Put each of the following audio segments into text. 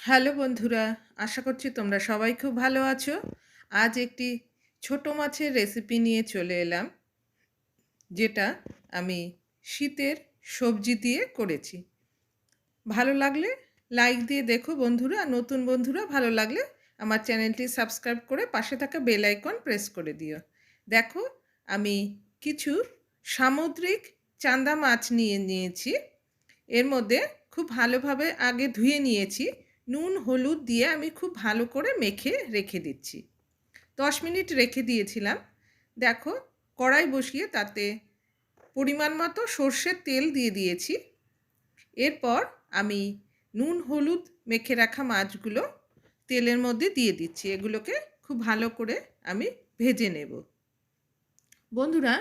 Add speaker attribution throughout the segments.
Speaker 1: Hello বন্ধুরা, আশা করছি তোমরা সবাই খুব ভালো আছো। আজ একটি ছোট মাছের রেসিপি নিয়ে চলে এলাম, যেটা আমি শীতের সবজি দিয়ে করেছি। ভালো লাগলে লাইক দিয়ে দেখো বন্ধুরা নতুন বন্ধুরা ভালো লাগলে আমার চ্যানেলটি সাবস্ক্রাইব করে পাশে থাকা বেল আইকন প্রেস করে দিও। দেখো, আমি কিছু সামুদ্রিক চান্দা মাছ নিয়ে নিয়েছি। এর মধ্যে খুব ভালোভাবে আগে ধুয়ে নিয়েছি। নুন, হলুদ দিয়ে আমি খুব ভালো করে মেখে রেখে দিচ্ছি। দশ মিনিট রেখে দিয়েছিলাম। দেখো, কড়াই বসিয়ে তাতে পরিমাণ মতো সর্ষের তেল দিয়ে দিয়েছি। এরপর আমি নুন, হলুদ মেখে রাখা মাছগুলো তেলের মধ্যে দিয়ে দিচ্ছি। এগুলোকে খুব ভালো করে আমি ভেজে নেব। বন্ধুরা,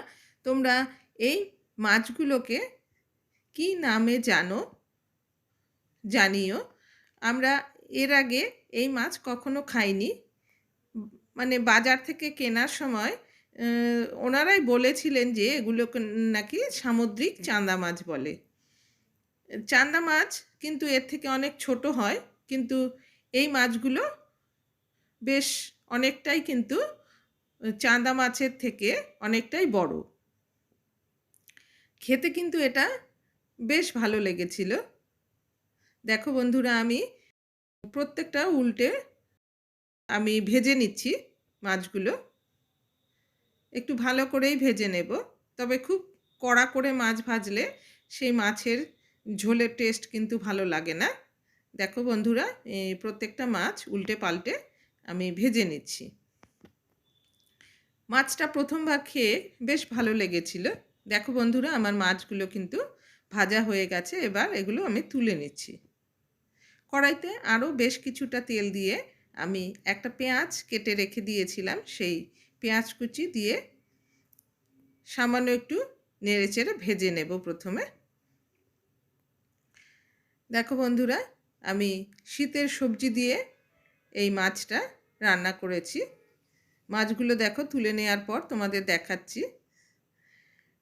Speaker 1: তোমরা এই মাছগুলোকে কি নামে জানো? জানিও। আমরা এর আগে এই মাছ কখনো খাইনি। মানে বাজার থেকে কেনার সময় ওনারাই বলেছিলেন যে এগুলোকে নাকি সামুদ্রিক চান্দা মাছ বলে। চান্দা মাছ কিন্তু এর থেকে অনেক ছোট হয়, কিন্তু এই মাছগুলো বেশ অনেকটাই কিন্তু চান্দা মাছের থেকে অনেকটাই বড়। খেতে কিন্তু এটা বেশ ভালো লেগেছিল। দেখো বন্ধুরা, আমি প্রত্যেকটা উল্টে আমি ভেজে নিচ্ছি মাছগুলো। একটু ভালো করেই ভেজে নেব, তবে খুব কড়া করে মাছ ভাজলে সেই মাছের ঝোলের টেস্ট কিন্তু ভালো লাগে না। দেখো বন্ধুরা প্রত্যেকটা মাছ উল্টে পাল্টে আমি ভেজে নিচ্ছি। মাছটা প্রথমবার খেয়ে বেশ ভালো লেগেছিল। দেখো বন্ধুরা, আমার মাছগুলো কিন্তু ভাজা হয়ে গেছে, এবার এগুলো আমি তুলে নিচ্ছি। কড়াইতে আরও বেশ কিছুটা তেল দিয়ে আমি একটা পেঁয়াজ কেটে রেখে দিয়েছিলাম, সেই পেঁয়াজ কুচি দিয়ে সামান্য একটু নেড়েচেড়ে ভেজে নেব প্রথমে। দেখো বন্ধুরা, আমি শীতের সবজি দিয়ে এই মাছটা রান্না করেছি। মাছগুলো দেখো তুলে নেওয়ার পর তোমাদের দেখাচ্ছি।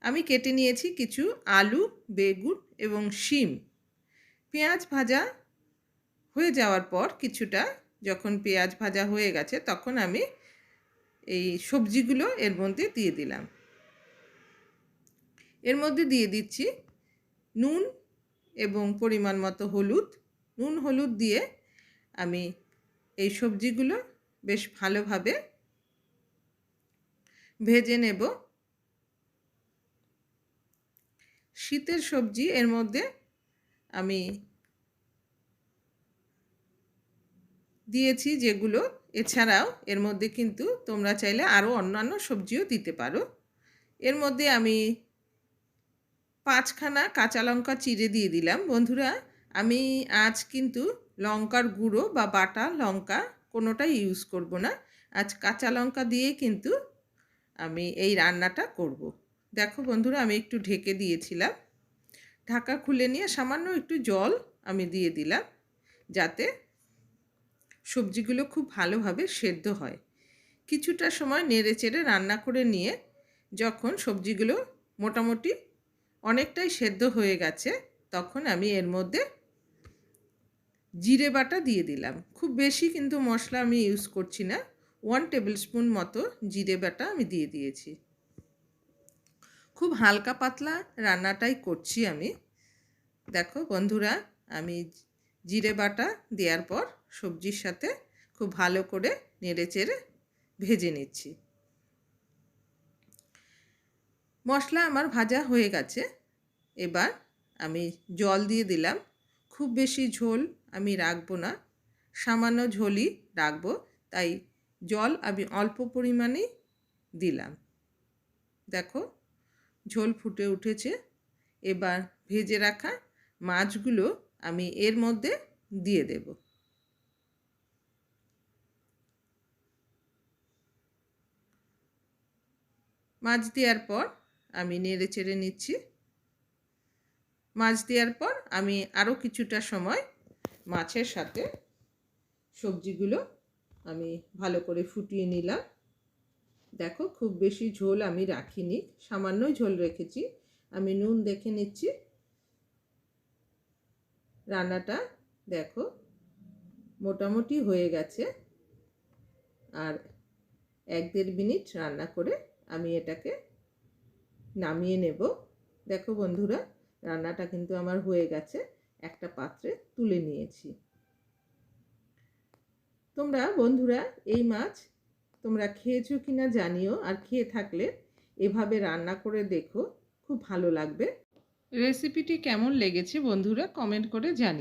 Speaker 1: আমি কেটে নিয়েছি কিছু আলু, বেগুন এবং শিম। পেঁয়াজ ভাজা হয়ে যাওয়ার পর কিছুটা যখন পেঁয়াজ ভাজা হয়ে গেছে, তখন আমি এই সবজিগুলো এর মধ্যে দিয়ে দিলাম। এর মধ্যে দিয়ে দিচ্ছি নুন এবং পরিমাণ মতো হলুদ। নুন, হলুদ দিয়ে আমি এই সবজিগুলো বেশ ভালোভাবে ভেজে নেব। শীতের সবজি এর মধ্যে আমি দিয়েছি যেগুলো। এছাড়াও এর মধ্যে কিন্তু তোমরা চাইলে আরও অন্যান্য সবজিও দিতে পারো। এর মধ্যে আমি পাঁচখানা কাঁচা লঙ্কা চিড়ে দিয়ে দিলাম। বন্ধুরা, আমি আজ কিন্তু লঙ্কার গুঁড়ো বা বাটা লঙ্কা কোনোটাই ইউজ করব না। আজ কাঁচা লঙ্কা দিয়ে কিন্তু আমি এই রান্নাটা করব। দেখো বন্ধুরা, আমি একটু ঢেকে দিয়েছিলাম। ঢাকা খুলে নিয়ে সামান্য একটু জল আমি দিয়ে দিলাম। যাতে সবজিগুলো খুব ভালোভাবে সেদ্ধ হয়। কিছুটা সময় নেড়ে চেড়ে রান্না করে নিয়ে যখন সবজিগুলো মোটামুটি অনেকটাই সেদ্ধ হয়ে গেছে, তখন আমি এর মধ্যে জিরে বাটা দিয়ে দিলাম। খুব বেশি কিন্তু মশলা আমি ইউজ করছি না। ওয়ান টেবিল স্পুন মতো জিরে বাটা আমি দিয়ে দিয়েছি। খুব হালকা পাতলা রান্নাটাই করছি আমি। দেখো বন্ধুরা, আমি জিরে বাটা দেওয়ার পর সবজির সাথে খুব ভালো করে নেড়ে চেড়ে ভেজে নিচ্ছি। মশলা আমার ভাজা হয়ে গেছে। এবার আমি জল দিয়ে দিলাম। খুব বেশি ঝোল আমি রাখব না। সামান্য ঝোলই রাখব। তাই জল আমি অল্প পরিমাণেই দিলাম। দেখো, ঝোল ফুটে উঠেছে। এবার ভেজে রাখা মাছগুলো আমি এর মধ্যে দিয়ে দেব। মাছ দেওয়ার পর আমি নেড়ে চেড়ে নিচ্ছি। মাছ দেওয়ার পর আমি আরও কিছুটা সময় মাছের সাথে সবজিগুলো আমি ভালো করে ফুটিয়ে নিলাম। দেখো, খুব বেশি ঝোল আমি রাখিনি। সামান্যই ঝোল রেখেছি। আমি নুন দেখে নিচ্ছি। রান্নাটা দেখো মোটামুটি হয়ে গেছে। আর এক দেড় মিনিট রান্না করে আমি এটাকে নামিয়ে নেব। দেখো বন্ধুরা, রান্নাটা কিন্তু আমার হয়ে গেছে। একটা পাত্রে তুলে নিয়েছি। তোমরা বন্ধুরা, এই মাছ তোমরা খেয়েছো কি না জানিও, আর খেয়ে থাকলে এভাবে রান্না করে দেখো, খুব ভালো লাগবে। রেসিপিটি কেমন লেগেছে বন্ধুরা কমেন্ট করে জানিও